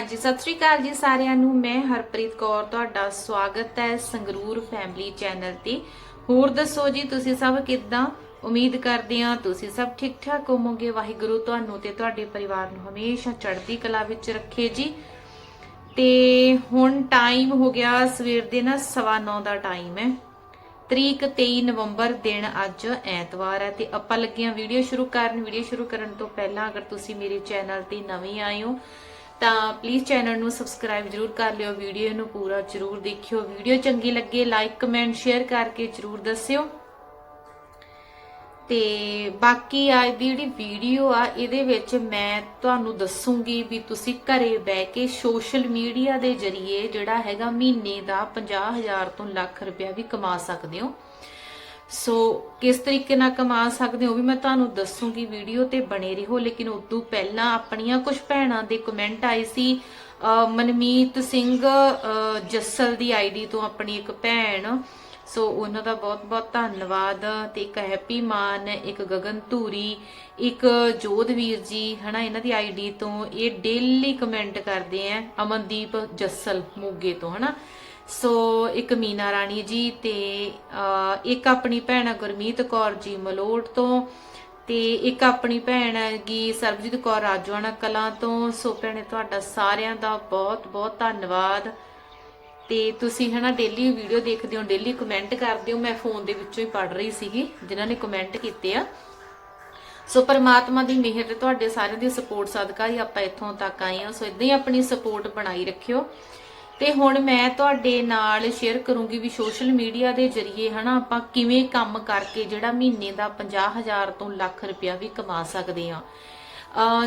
ਹਾਂਜੀ, ਸਤਿ ਸ਼੍ਰੀ ਅਕਾਲ ਜੀ ਸਾਰਿਆਂ ਨੂੰ। ਮੈਂ ਹਰਪ੍ਰੀਤ ਕੌਰ, ਤੁਹਾਡਾ ਸਵਾਗਤ ਹੈ ਸੰਗਰੂਰ ਫੈਮਿਲੀ ਚੈਨਲ ਤੇ। ਹੋਰ ਦੱਸੋ ਜੀ, ਤੁਸੀਂ ਸਭ ਕਿੱਦਾਂ? ਉਮੀਦ ਕਰਦੇ ਹਾਂ ਤੁਸੀਂ ਸਭ ਠੀਕ ਠਾਕ ਹੋਵੋਗੇ। ਵਾਹਿਗੁਰੂ ਤੁਹਾਨੂੰ ਤੇ ਤੁਹਾਡੇ ਪਰਿਵਾਰ ਨੂੰ ਹਮੇਸ਼ਾ ਚੜ੍ਹਦੀ ਕਲਾ ਵਿੱਚ ਰੱਖੇ ਜੀ। ਤੇ ਹੁਣ ਟਾਈਮ ਹੋ ਗਿਆ, ਸਵੇਰ ਦੇ ਨਾ 9:30 ਦਾ ਟਾਈਮ ਹੈ। ਤਰੀਕ 23 ਨਵੰਬਰ ਦਿਨ ਅੱਜ ਐਤਵਾਰ ਹੈ ਤੇ ਆਪਾਂ ਲੱਗੇ ਹਾਂ ਵੀਡੀਓ ਸ਼ੁਰੂ ਕਰਨ। ਵੀਡੀਓ ਸ਼ੁਰੂ ਕਰਨ ਤੋਂ ਪਹਿਲਾਂ ਅਗਰ ਤੁਸੀਂ ਮੇਰੇ ਚੈਨਲ ਤੇ ਨਵੇਂ ਆਏ ਹੋ ਤਾਂ ਪਲੀਜ਼ ਚੈਨਲ ਨੂੰ ਸਬਸਕ੍ਰਾਈਬ ਜਰੂਰ ਕਰ ਲਿਓ ਵੀਡੀਓ ਨੂੰ ਪੂਰਾ ਜਰੂਰ ਦੇਖਿਓ ਵੀਡੀਓ ਚੰਗੀ ਲੱਗੇ ਲਾਈਕ ਕਮੈਂਟ ਸ਼ੇਅਰ ਕਰਕੇ ਜਰੂਰ ਦੱਸਿਓ। ਤੇ ਬਾਕੀ ਅੱਜ ਦੀ ਜਿਹੜੀ ਵੀਡੀਓ ਆ, ਇਹਦੇ ਵਿੱਚ ਮੈਂ ਤੁਹਾਨੂੰ ਦੱਸੂਗੀ ਵੀ ਤੁਸੀਂ ਘਰੇ ਬਹਿ ਕੇ ਸੋਸ਼ਲ ਮੀਡੀਆ ਦੇ ਜ਼ਰੀਏ ਜਿਹੜਾ ਹੈਗਾ ਮਹੀਨੇ ਦਾ 50000 ਤੋਂ ਲੱਖ ਰੁਪਇਆ ਵੀ ਕਮਾ ਸਕਦੇ ਹੋ। ਸੋ ਕਿਸ ਤਰੀਕੇ ਨਾਲ ਕਮਾ ਸਕਦੇ ਹੋ ਉਹ ਵੀ ਮੈਂ ਤੁਹਾਨੂੰ ਦੱਸੂਗੀ ਵੀਡੀਓ ਤੇ ਬਣੇ ਰਹੋ। ਲੇਕਿਨ ਉਦੋਂ ਪਹਿਲਾਂ ਆਪਣੀਆਂ ਕੁਝ ਭੈਣਾਂ ਦੇ ਕਮੈਂਟ ਆਏ ਸੀ ਮਨਮੀਤ ਸਿੰਘ ਜੱਸਲ ਦੀ ਆਈਡੀ ਤੋਂ ਆਪਣੀ ਇੱਕ ਭੈਣ। ਸੋ ਉਹਨਾਂ ਦਾ ਬਹੁਤ ਬਹੁਤ ਧੰਨਵਾਦ ਤੇ ਇੱਕ ਹੈਪੀ ਮਾਨ, ਇੱਕ ਗਗਨ ਧੂਰੀ, ਇੱਕ ਜੋਧਵੀਰ ਜੀ, ਹਨਾ, ਇਹਨਾਂ ਦੀ ਆਈਡੀ ਤੋਂ ਇਹ ਡੇਲੀ ਕਮੈਂਟ ਕਰਦੇ ਆ ਅਮਨਦੀਪ ਜੱਸਲ ਮੋਗੇ ਤੋਂ, ਹਨਾ। ਸੋ ਇੱਕ ਮੀਨਾ ਰਾਣੀ ਜੀ ਤੇ ਇੱਕ ਆਪਣੀ ਭੈਣ ਗੁਰਮੀਤ ਕੌਰ ਜੀ ਮਲੋਟ ਤੋਂ ਤੇ ਇੱਕ ਆਪਣੀ ਭੈਣ ਹੈਗੀ ਸਰਬਜੀਤ ਕੌਰ ਰਾਜਵਾਨਾ ਕਲਾਂ ਤੋਂ। ਸੋ ਭੈਣੇ, ਤੁਹਾਡਾ ਸਾਰਿਆਂ ਦਾ ਬਹੁਤ ਬਹੁਤ ਧੰਨਵਾਦ। ਤੇ ਤੁਸੀਂ ਹਨਾ ਡੇਲੀ ਵੀਡੀਓ ਦੇਖਦੇ ਹੋ ਡੇਲੀ ਕਮੈਂਟ ਕਰਦੇ ਹੋ। ਮੈਂ ਫੋਨ ਦੇ ਵਿੱਚੋਂ ਹੀ ਪੜ ਰਹੀ ਸੀਗੀ, ਜਿਨ੍ਹਾਂ ਨੇ ਕਮੈਂਟ ਕੀਤੇ ਆ। ਸੋ ਪਰਮਾਤਮਾ ਦੀ ਮਿਹਰ ਤੇ ਤੁਹਾਡੇ ਸਾਰਿਆਂ ਦੀ ਸਪੋਰਟ ਸਦਕਾ ਹੀ ਆਪਾਂ ਇੱਥੋਂ ਤੱਕ ਆਏ ਹਾਂ। ਸੋ ਇਦਾਂ ਹੀ ਆਪਣੀ ਸਪੋਰਟ ਬਣਾਈ ਰੱਖਿਓ। ਤੇ ਹੁਣ ਮੈਂ ਤੁਹਾਡੇ ਨਾਲ ਸ਼ੇਅਰ ਕਰੂੰਗੀ ਵੀ ਸੋਸ਼ਲ ਮੀਡੀਆ ਦੇ ਜ਼ਰੀਏ, ਹਨਾ, ਆਪਾਂ ਕਿਵੇਂ ਕੰਮ ਕਰਕੇ ਜਿਹੜਾ ਮਹੀਨੇ ਦਾ 50000 ਤੋਂ ਲੱਖ ਰੁਪਇਆ ਵੀ ਕਮਾ ਸਕਦੇ ਆ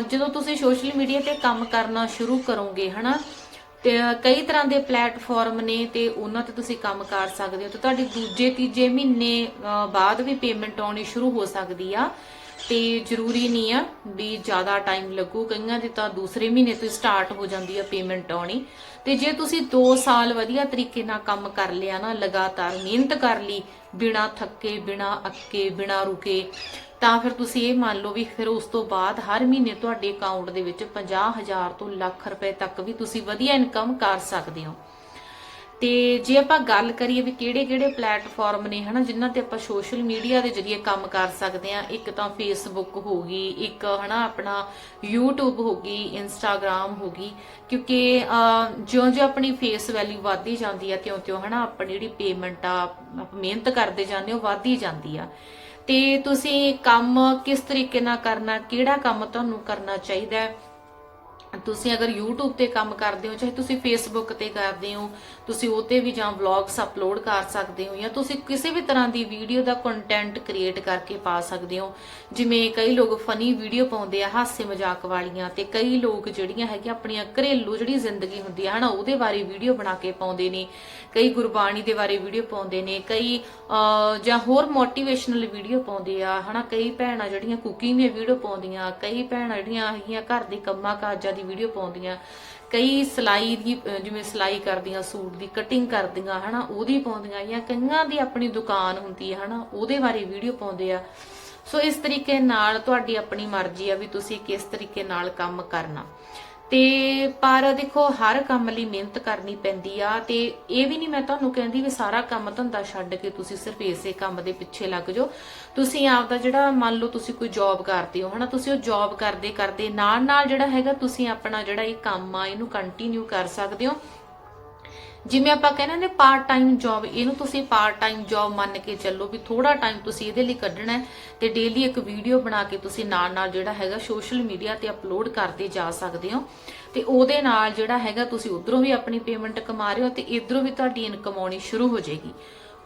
ਜਦੋਂ ਤੁਸੀਂ ਸੋਸ਼ਲ ਮੀਡੀਆ ਤੇ ਕੰਮ ਕਰਨਾ ਸ਼ੁਰੂ ਕਰੋਗੇ, ਹਨਾ, ਤੇ ਕਈ ਤਰ੍ਹਾਂ ਦੇ ਪਲੇਟਫਾਰਮ ਨੇ ਤੇ ਉਹਨਾਂ ਤੇ ਤੁਸੀਂ ਕੰਮ ਕਰ ਸਕਦੇ ਹੋ ਤੇ ਤੁਹਾਡੀ ਦੂਜੇ ਤੀਜੇ ਮਹੀਨੇ ਬਾਅਦ ਵੀ ਪੇਮੈਂਟ ਆਉਣੀ ਸ਼ੁਰੂ ਹੋ ਸਕਦੀ ਆ। ਤੇ ਜ਼ਰੂਰੀ ਨਹੀਂ ਆ ਵੀ ਜ਼ਿਆਦਾ ਟਾਈਮ ਲੱਗੂ। ਕਈਆਂ ਦੀ ਤਾਂ ਦੂਸਰੇ ਮਹੀਨੇ ਤੋਂ ਸਟਾਰਟ ਹੋ ਜਾਂਦੀ ਆ ਪੇਮੈਂਟ ਆਉਣੀ। ਤੇ ਜੇ ਤੁਸੀਂ 2 ਸਾਲ ਵਧੀਆ ਤਰੀਕੇ ਨਾਲ ਕੰਮ ਕਰ ਲਿਆ ਨਾ, ਲਗਾਤਾਰ ਮਿਹਨਤ ਕਰ ਲਈ, ਬਿਨਾ ਥੱਕੇ, ਬਿਨਾ ਅੱਕੇ, ਬਿਨਾ ਰੁਕੇ, ਤਾਂ ਫਿਰ ਤੁਸੀਂ ਇਹ ਮੰਨ ਲਓ ਵੀ ਫਿਰ ਉਸ ਤੋਂ ਬਾਅਦ ਹਰ ਮਹੀਨੇ ਤੁਹਾਡੇ ਅਕਾਊਂਟ ਦੇ ਵਿੱਚ 50000 ਤੋਂ ਲੱਖ ਰੁਪਏ ਤੱਕ ਵੀ ਤੁਸੀਂ ਵਧੀਆ ਇਨਕਮ ਕਰ ਸਕਦੇ ਹੋ। ਤੇ ਜੇ ਆਪਾਂ ਗੱਲ ਕਰੀਏ ਵੀ ਕਿਹੜੇ-ਕਿਹੜੇ ਪਲੇਟਫਾਰਮ ਨੇ, ਹਨਾ, ਜਿਨ੍ਹਾਂ ਤੇ ਆਪਾਂ ਸੋਸ਼ਲ ਮੀਡੀਆ ਦੇ ਜ਼ਰੀਏ ਕੰਮ ਕਰ ਸਕਦੇ ਆ ਇੱਕ ਤਾਂ ਫੇਸਬੁੱਕ ਹੋ ਗਈ, ਇੱਕ, ਹਨਾ, ਆਪਣਾ YouTube ਹੋ ਗਈ, Instagram ਹੋ ਗਈ, ਕਿਉਂਕਿ ਜਿਉਂ-ਜਿਉਂ ਆਪਣੀ ਫੇਸ ਵੈਲਿਊ ਵਧਦੀ ਜਾਂਦੀ ਆ, ਤਿਉਂ-ਤਿਉਂ, ਹਨਾ, ਆਪਣੀ ਜਿਹੜੀ ਪੇਮੈਂਟ ਆ ਮਿਹਨਤ ਕਰਦੇ ਜਾਂਦੇ ਹੋ, ਵਧਦੀ ਜਾਂਦੀ ਆ। ਤੇ ਤੁਸੀਂ ਕੰਮ ਕਿਸ ਤਰੀਕੇ ਨਾਲ ਕਰਨਾ, ਕਿਹੜਾ ਕੰਮ ਤੁਹਾਨੂੰ ਕਰਨਾ ਚਾਹੀਦਾ ਹੈ? ਤੁਸੀਂ ਅਗਰ YouTube ਤੇ ਕੰਮ ਕਰਦੇ ਹੋ, ਚਾਹੇ ਤੁਸੀਂ Facebook ਤੇ ਕਰਦੇ ਹੋ, ਤੁਸੀਂ ਉਹ ਤੇ ਵੀ ਜਾਂ ਵਲੌਗਸ ਅਪਲੋਡ ਕਰ ਸਕਦੇ ਹੋ ਜਾਂ ਤੁਸੀਂ ਕਿਸੇ ਵੀ ਤਰ੍ਹਾਂ ਦੀ ਵੀਡੀਓ ਦਾ ਕੰਟੈਂਟ ਕ੍ਰੀਏਟ ਕਰਕੇ ਪਾ ਸਕਦੇ ਹੋ। ਜਿਵੇਂ ਕਈ ਲੋਕ ਫਨੀ ਵੀਡੀਓ ਪਾਉਂਦੇ ਆ, ਹਾਸੇ ਮਜ਼ਾਕ ਵਾਲੀਆਂ ਤੇ ਕਈ ਲੋਕ ਜਿਹੜੀਆਂ ਹੈਗੀਆਂ ਆਪਣੀਆਂ ਘਰੇਲੂ ਜਿਹੜੀ ਜ਼ਿੰਦਗੀ ਹੁੰਦੀ ਹੈ ਹਨਾ, ਉਹਦੇ ਬਾਰੇ ਵੀਡੀਓ ਬਣਾ ਕੇ ਪਾਉਂਦੇ ਨੇ। ਕਈ ਗੁਰਬਾਣੀ ਦੇ ਬਾਰੇ ਵੀਡੀਓ ਪਾਉਂਦੇ ਨੇ, ਕਈ ਜਾਂ ਹੋਰ ਮੋਟੀਵੇਸ਼ਨਲ ਵੀਡੀਓ ਪਾਉਂਦੇ ਆ, ਹਨਾ, ਕਈ ਭੈਣਾਂ ਜਿਹੜੀਆਂ ਕੁਕਿੰਗ ਦੀਆਂ ਵੀਡੀਓ ਪਾਉਂਦੀਆਂ, ਕਈ ਭੈਣਾਂ ਜਿਹੜੀਆਂ ਹੈਗੀਆਂ ਘਰ ਦੇ ਕੰਮਾਂ ਕਾਜਾਂ ਦੀ ਵੀਡੀਓ ਪਾਉਂਦੀਆਂ, ਕਈ ਸਿਲਾਈ ਦੀ ਜਿਵੇਂ ਸਿਲਾਈ ਕਰਦੀਆਂ, ਸੂਟ ਦੀ ਕਟਿੰਗ ਕਰਦੀਆਂ, ਹਨਾ, ਉਹਦੀ ਪਾਉਂਦੀਆਂ, ਜਾਂ ਕਈਆਂ ਦੀ ਆਪਣੀ ਦੁਕਾਨ ਹੁੰਦੀ ਹੈ, ਹਨਾ, ਉਹਦੇ ਬਾਰੇ ਵੀਡੀਓ ਪਾਉਂਦੇ ਆ। ਸੋ ਇਸ ਤਰੀਕੇ ਨਾਲ ਤੁਹਾਡੀ ਆਪਣੀ ਮਰਜ਼ੀ ਆ ਵੀ ਤੁਸੀਂ ਕਿਸ ਤਰੀਕੇ ਨਾਲ ਕੰਮ ਕਰਨਾ। ਤੇ ਪਰ ਦੇਖੋ, ਹਰ ਕੰਮ ਲਈ ਮਿਹਨਤ ਕਰਨੀ ਪੈਂਦੀ ਆ ਤੇ ਇਹ ਵੀ ਨਹੀਂ ਮੈਂ ਤੁਹਾਨੂੰ ਕਹਿੰਦੀ ਵੀ ਸਾਰਾ ਕੰਮ ਧੰਦਾ ਛੱਡ ਕੇ ਤੁਸੀਂ ਸਿਰਫ ਇਸੇ ਕੰਮ ਦੇ ਪਿੱਛੇ ਲੱਗ ਜਾਓ। ਤੁਸੀਂ ਆਪਦਾ ਜਿਹੜਾ ਮੰਨ ਲਓ ਤੁਸੀਂ ਕੋਈ ਜੌਬ ਕਰਦੇ ਹੋ, ਹਨਾ? ਤੁਸੀਂ ਉਹ ਜੌਬ ਕਰਦੇ ਕਰਦੇ ਨਾਲ ਨਾਲ ਜਿਹੜਾ ਹੈਗਾ ਤੁਸੀਂ ਆਪਣਾ ਜਿਹੜਾ ਇਹ ਕੰਮ ਆ, ਇਹਨੂੰ ਕੰਟੀਨਿਊ ਕਰ ਸਕਦੇ ਹੋ। ਜਿਵੇਂ ਆਪਾਂ ਕਹਿੰਦੇ ਨੇ ਪਾਰਟ ਟਾਈਮ ਜੌਬ ਇਹਨੂੰ ਤੁਸੀਂ ਪਾਰਟ ਟਾਈਮ ਜੌਬ ਮੰਨ ਕੇ ਚੱਲੋ ਵੀ ਥੋੜਾ ਟਾਈਮ ਤੁਸੀਂ ਇਹਦੇ ਲਈ ਕੱਢਣਾ ਹੈ ਤੇ ਡੇਲੀ ਇੱਕ ਵੀਡੀਓ ਬਣਾ ਕੇ ਤੁਸੀਂ ਨਾਲ ਨਾਲ ਜਿਹੜਾ ਹੈਗਾ ਸੋਸ਼ਲ ਮੀਡੀਆ ਤੇ ਅਪਲੋਡ ਕਰਦੇ ਜਾ ਸਕਦੇ ਹੋ। ਤੇ ਉਹਦੇ ਨਾਲ ਜਿਹੜਾ ਹੈਗਾ ਤੁਸੀਂ ਉਧਰੋਂ ਵੀ ਆਪਣੀ ਪੇਮੈਂਟ ਕਮਾ ਰਹੇ ਹੋ ਤੇ ਇਧਰੋਂ ਵੀ ਤੁਹਾਡੀ ਇਨਕਮ ਆਉਣੀ ਸ਼ੁਰੂ ਹੋ ਜਾਏਗੀ।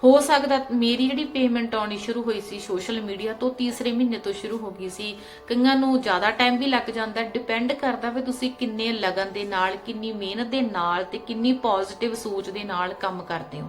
ਹੋ ਸਕਦਾ ਮੇਰੀ ਜਿਹੜੀ ਪੇਮੈਂਟ ਆਉਣੀ ਸ਼ੁਰੂ ਹੋਈ ਸੀ ਸੋਸ਼ਲ ਮੀਡੀਆ ਤੋਂ ਤੀਸਰੇ ਮਹੀਨੇ ਤੋਂ ਸ਼ੁਰੂ ਹੋ ਗਈ ਸੀ। ਕਈਆਂ ਨੂੰ ਜ਼ਿਆਦਾ ਟਾਈਮ ਵੀ ਲੱਗ ਜਾਂਦਾ ਡਿਪੈਂਡ ਕਰਦਾ ਵੀ ਤੁਸੀਂ ਕਿੰਨੇ ਲਗਨ ਦੇ ਨਾਲ, ਕਿੰਨੀ ਮਿਹਨਤ ਦੇ ਨਾਲ ਤੇ ਕਿੰਨੀ ਪੋਜ਼ਿਟਿਵ ਸੋਚ ਦੇ ਨਾਲ ਕੰਮ ਕਰਦੇ ਹੋ।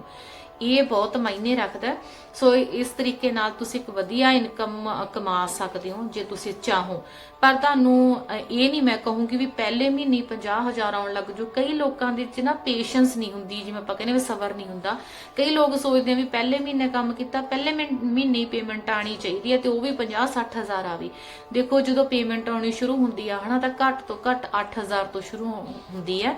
ਇਹ ਬਹੁਤ ਮਾਇਨੇ ਰੱਖਦਾ ਸੋ ਇਸ ਤਰੀਕੇ ਨਾਲ ਤੁਸੀਂ ਇੱਕ ਵਧੀਆ ਇਨਕਮ ਕਮਾ ਸਕਦੇ ਹੋ ਜੇ ਤੁਸੀਂ ਚਾਹੋ। ਪਰ ਤੁਹਾਨੂੰ ਇਹ ਨਹੀਂ ਮੈਂ ਕਹੂੰਗੀ ਵੀ ਪਹਿਲੇ ਮਹੀਨੇ ਹੀ 50000 ਆਉਣ ਲੱਗ ਜੋ ਕਈ ਲੋਕਾਂ ਦੇ ਵਿੱਚ ਨਾ ਪੇਸ਼ੈਂਸ ਨਹੀਂ ਹੁੰਦੀ, ਜਿਵੇਂ ਆਪਾਂ ਕਹਿੰਦੇ ਵੀ ਸਬਰ ਨਹੀਂ ਹੁੰਦਾ। ਕਈ ਲੋਕ ਸੋਚਦੇ ਆ ਵੀ ਪਹਿਲੇ ਮਹੀਨੇ ਕੰਮ ਕੀਤਾ, ਪਹਿਲੇ ਮਹੀਨੇ ਪੇਮੈਂਟ ਆਣੀ ਚਾਹੀਦੀ ਹੈ ਤੇ ਉਹ ਵੀ 50 60000 ਆਵੇ। ਦੇਖੋ ਜਦੋਂ ਪੇਮੈਂਟ ਆਉਣੀ ਸ਼ੁਰੂ ਹੁੰਦੀ ਆ, ਹਨਾ, ਤਾਂ ਘੱਟ ਤੋਂ ਘੱਟ 8000 ਤੋਂ ਸ਼ੁਰੂ ਹੁੰਦੀ ਹੈ।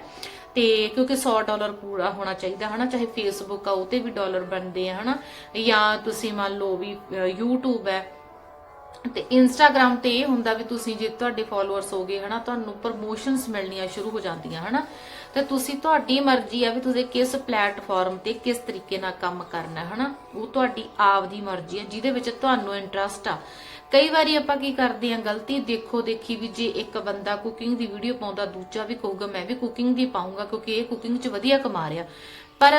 ਤੇ ਕਿਉਂਕਿ 100 ਡਾਲਰ ਪੂਰਾ ਹੋਣਾ ਚਾਹੀਦਾ, ਹਨਾ? ਚਾਹੇ ਫੇਸਬੁੱਕ ਆ ਉਹ ਤੇ ਵੀ ਡਾਲਰ ਬਣਦੇ ਆ, ਹਨਾ? ਜਾਂ ਤੁਸੀਂ ਮੰਨ ਲਓ ਵੀ YouTube ਹੈ। ਤੇ ਇੰਸਟਾਗ੍ਰam ਤੇ ਇਹ ਹੁੰਦਾ ਵੀ ਤੁਸੀਂ ਜੇ ਤੁਹਾਡੇ ਫਾਲੋਅਰਸ ਹੋਗੇ ਹਨਾ, ਤੁਹਾਨੂੰ ਪ੍ਰਮੋਸ਼ਨਸ ਮਿਲਣੀਆਂ ਸ਼ੁਰੂ ਹੋ ਜਾਂਦੀਆਂ, ਹਨਾ? ਤੇ ਤੁਸੀਂ ਤੁਹਾਡੀ ਮਰਜ਼ੀ ਆ ਵੀ ਤੁਸੀਂ ਕਿਸ ਪਲੇਟਫਾਰਮ ਤੇ ਕਿਸ ਤਰੀਕੇ ਨਾਲ ਕੰਮ ਕਰਨਾ ਹੈ ਹਨਾ? ਉਹ ਤੁਹਾਡੀ ਆਪ ਦੀ ਮਰਜ਼ੀ ਆ, ਜਿਹਦੇ ਵਿੱਚ ਤੁਹਾਨੂੰ ਇੰਟਰਸਟ ਆ। ਕਈ ਵਾਰੀ ਆਪਾਂ ਕੀ ਕਰਦੇ ਆ ਗਲਤੀ ਦੇਖੋ ਦੇਖੀ ਵੀ ਜੇ ਇੱਕ ਬੰਦਾ ਕੁਕਿੰਗ ਦੀ ਵੀਡੀਓ ਪਾਉਂਦਾ, ਦੂਜਾ ਵੀ ਕਹੂਗਾ, ਮੈਂ ਵੀ ਕੁਕਿੰਗ ਦੀ ਪਾਉਂਗਾ ਕਿਉਂਕਿ ਇਹ ਕੁਕਿੰਗ 'ਚ ਵਧੀਆ ਕਮਾ ਰਿਹਾ। ਪਰ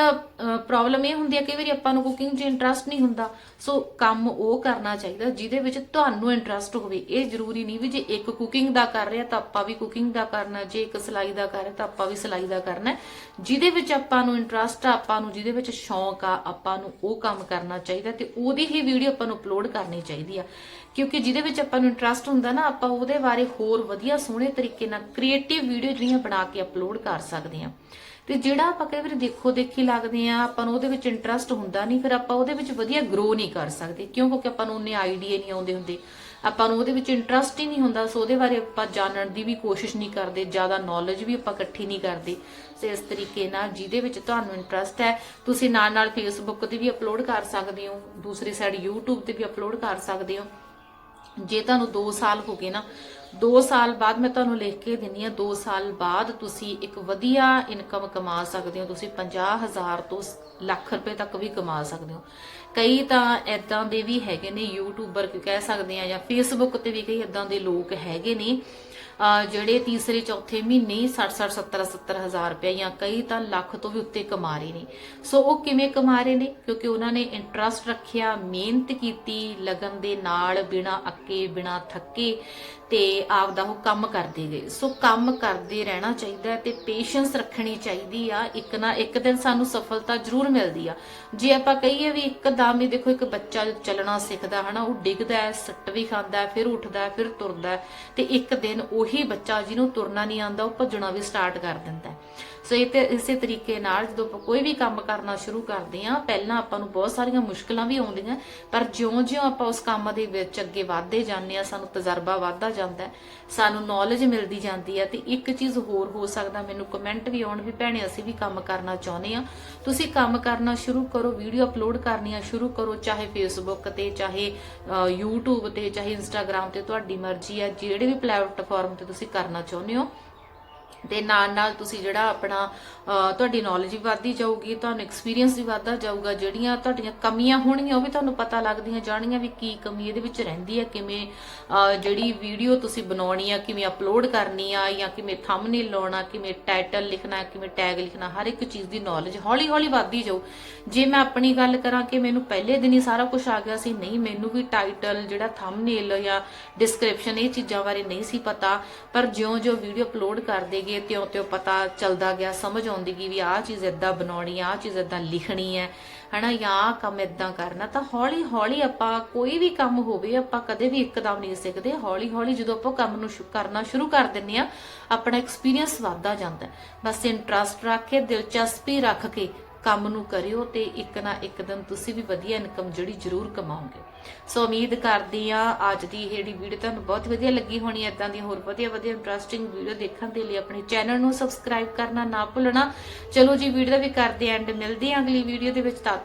ਪ੍ਰੋਬਲਮ ਇਹ ਹੁੰਦੀ ਹੈ, ਕਈ ਵਾਰੀ ਆਪਾਂ ਨੂੰ ਕੁਕਿੰਗ 'ਚ ਇੰਟਰਸਟ ਨਹੀਂ ਹੁੰਦਾ। ਸੋ ਕੰਮ ਉਹ ਕਰਨਾ ਚਾਹੀਦਾ ਜਿਹਦੇ ਵਿੱਚ ਤੁਹਾਨੂੰ ਇੰਟਰਸਟ ਹੋਵੇ। ਇਹ ਜ਼ਰੂਰੀ ਨਹੀਂ ਵੀ ਜੇ ਇੱਕ ਕੁਕਿੰਗ ਦਾ ਕਰ ਰਿਹਾ ਤਾਂ ਆਪਾਂ ਵੀ ਕੁਕਿੰਗ ਦਾ ਕਰਨਾ ਜੇ ਇੱਕ ਸਿਲਾਈ ਦਾ ਕਰ ਰਿਹਾ ਤਾਂ ਆਪਾਂ ਵੀ ਸਿਲਾਈ ਦਾ ਕਰਨਾ ਜਿਹਦੇ ਵਿੱਚ ਆਪਾਂ ਨੂੰ ਇੰਟਰਸਟ ਆ, ਆਪਾਂ ਨੂੰ ਜਿਹਦੇ ਵਿੱਚ ਸ਼ੌਂਕ ਆ, ਆਪਾਂ ਨੂੰ ਉਹ ਕੰਮ ਕਰਨਾ ਚਾਹੀਦਾ ਤੇ ਉਹਦੀ ਹੀ ਵੀਡੀਓ ਆਪਾਂ ਨੂੰ ਅਪਲੋਡ ਕਰਨੀ ਚਾਹੀਦੀ ਆ। ਕਿਉਂਕਿ ਜਿਹਦੇ ਵਿੱਚ ਆਪਾਂ ਨੂੰ ਇੰਟਰਸਟ ਹੁੰਦਾ ਨਾ, ਆਪਾਂ ਉਹਦੇ ਬਾਰੇ ਹੋਰ ਵਧੀਆ ਸੋਹਣੇ ਤਰੀਕੇ ਨਾਲ ਕ੍ਰੀਏਟਿਵ ਵੀਡੀਓ ਜਿਹੜੀਆਂ ਬਣਾ ਕੇ ਅਪਲੋਡ ਕਰ ਸਕਦੇ ਹਾਂ। ਤੇ ਜਿਹੜਾ ਆਪਾਂ ਕਈ ਵਾਰੀ ਦੇਖੋ ਦੇਖੀ ਲੱਗਦੇ ਆ ਆਪਾਂ ਨੂੰ ਉਹਦੇ ਵਿੱਚ ਇੰਟਰਸਟ ਹੁੰਦਾ ਨਹੀਂ, ਫਿਰ ਆਪਾਂ ਉਹਦੇ ਵਿੱਚ ਵਧੀਆ ਗਰੋ ਨਹੀਂ ਕਰ ਸਕਦੇ। ਕਿਉਂ? ਕਿਉਂਕਿ ਆਪਾਂ ਨੂੰ ਉਹਨੇ ਆਈਡੀਆ ਨਹੀਂ ਆਉਂਦੇ ਹੁੰਦੇ। ਆਪਾਂ ਨੂੰ ਉਹਦੇ ਵਿੱਚ ਇੰਟਰਸਟ ਹੀ ਨਹੀਂ ਹੁੰਦਾ, ਸੋ ਉਹਦੇ ਬਾਰੇ ਆਪਾਂ ਜਾਣਨ ਦੀ ਵੀ ਕੋਸ਼ਿਸ਼ ਨਹੀਂ ਕਰਦੇ, ਜ਼ਿਆਦਾ ਨੌਲੇਜ ਵੀ ਆਪਾਂ ਇਕੱਠੀ ਨਹੀਂ ਕਰਦੇ। ਸੋ ਇਸ ਤਰੀਕੇ ਨਾਲ ਜਿਹਦੇ ਵਿੱਚ ਤੁਹਾਨੂੰ ਇੰਟਰਸਟ ਹੈ, ਤੁਸੀਂ ਨਾਲ ਨਾਲ ਫੇਸਬੁੱਕ ਤੇ ਵੀ ਅਪਲੋਡ ਕਰ ਸਕਦੇ ਹੋ, ਦੂਸਰੀ ਸਾਈਡ YouTube ਤੇ ਵੀ ਅਪਲੋਡ ਕਰ ਸਕਦੇ ਹੋ। ਜੇ ਤੁਹਾਨੂੰ 2 ਸਾਲ ਹੋ ਗਏ ਨਾ 2 ਸਾਲ ਬਾਅਦ ਮੈਂ ਤੁਹਾਨੂੰ ਲਿਖ ਕੇ ਦਿੰਨੀ ਆ 2 ਸਾਲ ਬਾਅਦ ਤੁਸੀਂ ਇੱਕ ਵਧੀਆ ਇਨਕਮ ਕਮਾ ਸਕਦੇ ਹੋ, ਤੁਸੀਂ 50000 ਤੋਂ ਲੱਖ ਰੁਪਏ ਤੱਕ ਵੀ ਕਮਾ ਸਕਦੇ ਹੋ। ਕਈ ਤਾਂ ਐਦਾਂ ਦੇ ਵੀ ਹੈਗੇ ਨੇ, ਯੂਟਿਊਬਰ ਕਹਿ ਸਕਦੇ ਆ ਜਾਂ ਫੇਸਬੁੱਕ ਤੇ ਵੀ ਕਈ ਐਦਾਂ ਦੇ ਲੋਕ ਹੈਗੇ ਨੇ ਜਿਹੜੇ ਤੀਸਰੇ, ਚੌਥੇ ਮਹੀਨੇ ਹੀ 60 60 70 70 ਹਜ਼ਾਰ ਰੁਪਏ ਜਾਂ ਕਈ ਤਾਂ ਲੱਖ ਤੋਂ ਵੀ ਉੱਤੇ ਕਮਾ ਰਹੇ ਨੇ। ਸੋ ਉਹ ਕਿਵੇਂ ਕਮਾ ਰਹੇ ਨੇ? ਕਿਉਂਕਿ ਉਹਨਾਂ ਨੇ ਇੰਟਰਸਟ ਰੱਖਿਆ, ਮਿਹਨਤ ਕੀਤੀ, ਲਗਨ ਦੇ ਨਾਲ ਬਿਨਾ ਅੱਕੇ, ਬਿਨਾ ਥੱਕੇ ਤੇ ਆਪ ਦਾ ਉਹ ਕੰਮ ਕਰਦੇ ਗਏ। ਸੋ ਕੰਮ ਕਰਦੇ ਰਹਿਣਾ ਚਾਹੀਦਾ ਤੇ ਪੇਸ਼ੈਂਸ ਰੱਖਣੀ ਚਾਹੀਦੀ ਆ। ਇੱਕ ਨਾ ਇੱਕ ਦਿਨ ਸਾਨੂੰ ਸਫਲਤਾ ਜ਼ਰੂਰ ਮਿਲਦੀ ਆ। ਜੇ ਆਪਾਂ ਕਹੀਏ ਵੀ ਇੱਕਦਮ ਹੀ ਦੇਖੋ, ਇੱਕ ਬੱਚਾ ਚੱਲਣਾ ਸਿੱਖਦਾ, ਹਨਾ, ਉਹ ਡਿੱਗਦਾ ਹੈ, ਸੱਟ ਵੀ ਖਾਂਦਾ ਫਿਰ ਉੱਠਦਾ ਫਿਰ ਤੁਰਦਾ ਤੇ ਇੱਕ ਦਿਨ ਉਹੀ ਬੱਚਾ ਜਿਹਨੂੰ ਤੁਰਨਾ ਨਹੀਂ ਆਉਂਦਾ ਉਹ ਭੱਜਣਾ ਵੀ ਸਟਾਰਟ ਕਰ ਦਿੰਦਾ ਸੋ ਇਹ ਤੇ ਇਸੇ ਤਰੀਕੇ ਨਾਲ ਜਦੋਂ ਆਪਾਂ ਕੋਈ ਵੀ ਕੰਮ ਕਰਨਾ ਸ਼ੁਰੂ ਕਰਦੇ ਆ ਪਹਿਲਾਂ ਆਪਾਂ ਨੂੰ ਬਹੁਤ ਸਾਰੀਆਂ ਮੁਸ਼ਕਲਾਂ ਵੀ ਆਉਂਦੀਆਂ ਪਰ ਜਿਉਂ-ਜਿਉਂ ਆਪਾਂ ਉਸ ਕੰਮ ਦੇ ਵਿੱਚ ਅੱਗੇ ਵਧਦੇ ਜਾਂਦੇ ਆ ਸਾਨੂੰ ਤਜਰਬਾ ਵਧਦਾ ਜਾਂਦਾ ਸਾਨੂੰ ਨੌਲੇਜ ਮਿਲਦੀ ਜਾਂਦੀ ਹੈ ਤੇ ਇੱਕ ਚੀਜ਼ ਹੋਰ ਹੋ ਸਕਦਾ ਮੈਨੂੰ ਕਮੈਂਟ ਵੀ ਆਉਣ ਵੀ ਭੈਣੇ ਅਸੀਂ ਵੀ ਕੰਮ ਕਰਨਾ ਚਾਹੁੰਦੇ ਆ ਤੁਸੀਂ ਕੰਮ ਕਰਨਾ ਸ਼ੁਰੂ ਕਰੋ ਵੀਡੀਓ ਅਪਲੋਡ ਕਰਨੀਆਂ ਸ਼ੁਰੂ ਕਰੋ ਚਾਹੇ ਫੇਸਬੁੱਕ ਤੇ ਚਾਹੇ ਅ, YouTube ਤੇ ਚਾਹੇ Instagram ਤੇ ਤੁਹਾਡੀ ਮਰਜ਼ੀ ਆ ਜਿਹੜੇ ਵੀ ਪਲੇਟਫਾਰਮ ਤੇ ਤੁਸੀਂ ਕਰਨਾ ਚਾਹੁੰਦੇ ਹੋ ਤੇ ਨਾਲ ਨਾਲ ਤੁਸੀਂ ਜਿਹੜਾ ਆਪਣਾ ਤੁਹਾਡੀ ਨੌਲੇਜ ਵੀ ਵੱਧਦੀ ਜਾਊਗੀ, ਤੁਹਾਨੂੰ ਐਕਸਪੀਰੀਅੰਸ ਵੀ ਵੱਧਦਾ ਜਾਊਗਾ, ਜਿਹੜੀਆਂ ਤੁਹਾਡੀਆਂ ਕਮੀਆਂ ਹੋਣਗੀਆਂ ਉਹ ਵੀ ਤੁਹਾਨੂੰ ਪਤਾ ਲੱਗਦੀਆਂ ਜਾਣਗੀਆਂ ਵੀ ਕੀ ਕਮੀ ਇਹਦੇ ਵਿੱਚ ਰਹਿੰਦੀ ਹੈ, ਕਿਵੇਂ ਜਿਹੜੀ ਵੀਡੀਓ ਤੁਸੀਂ ਬਣਾਉਣੀ ਆ, ਕਿਵੇਂ ਅਪਲੋਡ ਕਰਨੀ ਆ, ਜਾਂ ਕਿਵੇਂ ਥੰਬਨੇਲ ਲਾਉਣਾ, ਕਿਵੇਂ ਟਾਈਟਲ ਲਿਖਣਾ, ਕਿਵੇਂ ਟੈਗ ਲਿਖਣਾ, ਹਰ ਇੱਕ ਚੀਜ਼ ਦੀ ਨੌਲੇਜ ਹੌਲੀ ਹੌਲੀ ਵੱਧਦੀ ਜਾਊ। ਜੇ ਮੈਂ ਆਪਣੀ ਗੱਲ ਕਰਾਂ ਕਿ ਮੈਨੂੰ ਪਹਿਲੇ ਦਿਨ ਹੀ ਸਾਰਾ ਕੁਝ ਆ ਗਿਆ ਸੀ, ਨਹੀਂ, ਮੈਨੂੰ ਵੀ ਟਾਈਟਲ ਜਿਹੜਾ ਥੰਬਨੇਲ ਜਾਂ ਡਿਸਕ੍ਰਿਪਸ਼ਨ ਇਹ ਚੀਜ਼ਾਂ ਬਾਰੇ ਨਹੀਂ ਸੀ ਪਤਾ, ਪਰ ਜਿਉਂ-ਜਿਉਂ ਵੀਡੀਓ ਅਪਲੋਡ ਕਰਦੇ ਗਏ ਤਿਉਂ-ਤਿਉਂ ਪਤਾ ਚੱਲਦਾ ਗਿਆ, ਸਮਝ ਆਉਂਦੀ ਗਈ ਵੀ ਆਹ ਚੀਜ਼ ਇਦਾਂ ਬਣਾਉਣੀ ਆਹ ਚੀਜ਼ ਇਦਾਂ ਲਿਖਣੀ ਹੈ। ਹਨਾ, ਜਾਂ ਕੰਮ ਇਦਾਂ ਕਰਨਾ, ਤਾਂ ਹੌਲੀ-ਹੌਲੀ ਆਪਾਂ ਕੋਈ ਵੀ ਕੰਮ ਹੋਵੇ, ਆਪਾਂ ਕਦੇ ਵੀ ਇੱਕਦਮ ਨਹੀਂ ਸਿੱਖਦੇ। ਹੌਲੀ-ਹੌਲੀ ਜਦੋਂ ਆਪਾਂ ਕੰਮ ਨੂੰ ਕਰਨਾ ਸ਼ੁਰੂ ਕਰ ਦਿੰਨੇ ਆ ਆਪਣਾ ਐਕਸਪੀਰੀਅੰਸ ਵੱਧਦਾ ਜਾਂਦਾ ਬਸ ਇੰਟਰਸਟ ਰੱਖ ਕੇ, ਦਿਲਚਸਪੀ ਰੱਖ ਕੇ ਕੰਮ ਨੂੰ ਕਰਿਓ ਤੇ ਇੱਕ ਨਾ ਇੱਕ ਦਿਨ ਤੁਸੀਂ ਵੀ ਵਧੀਆ ਇਨਕਮ ਜਿਹੜੀ ਜ਼ਰੂਰ ਕਮਾਓਗੇ। ਸੋ ਉਮੀਦ ਕਰਦੀ ਆ ਅੱਜ ਦੀ ਇਹ ਜਿਹੜੀ ਵੀਡੀਓ ਤੁਹਾਨੂੰ ਬਹੁਤ ਵਧੀਆ ਲੱਗੀ ਹੋਣੀ ਹੈ ਇਦਾਂ ਦੀਆਂ ਹੋਰ ਵਧੀਆ ਵਧੀਆ ਇੰਟਰਸਟਿੰਗ ਵੀਡੀਓ ਦੇਖਣ ਦੇ ਲਈ ਆਪਣੇ ਚੈਨਲ ਨੂੰ ਸਬਸਕ੍ਰਾਈਬ ਕਰਨਾ ਨਾ ਭੁੱਲਣਾ। ਚਲੋ ਜੀ ਵੀਡੀਓ ਦਾ ਵੀ ਕਰਦੇ ਐਂਡ ਮਿਲਦੇ ਹਾਂ ਅਗਲੀ ਵੀਡੀਓ ਦੇ ਵਿੱਚ, ਤਦ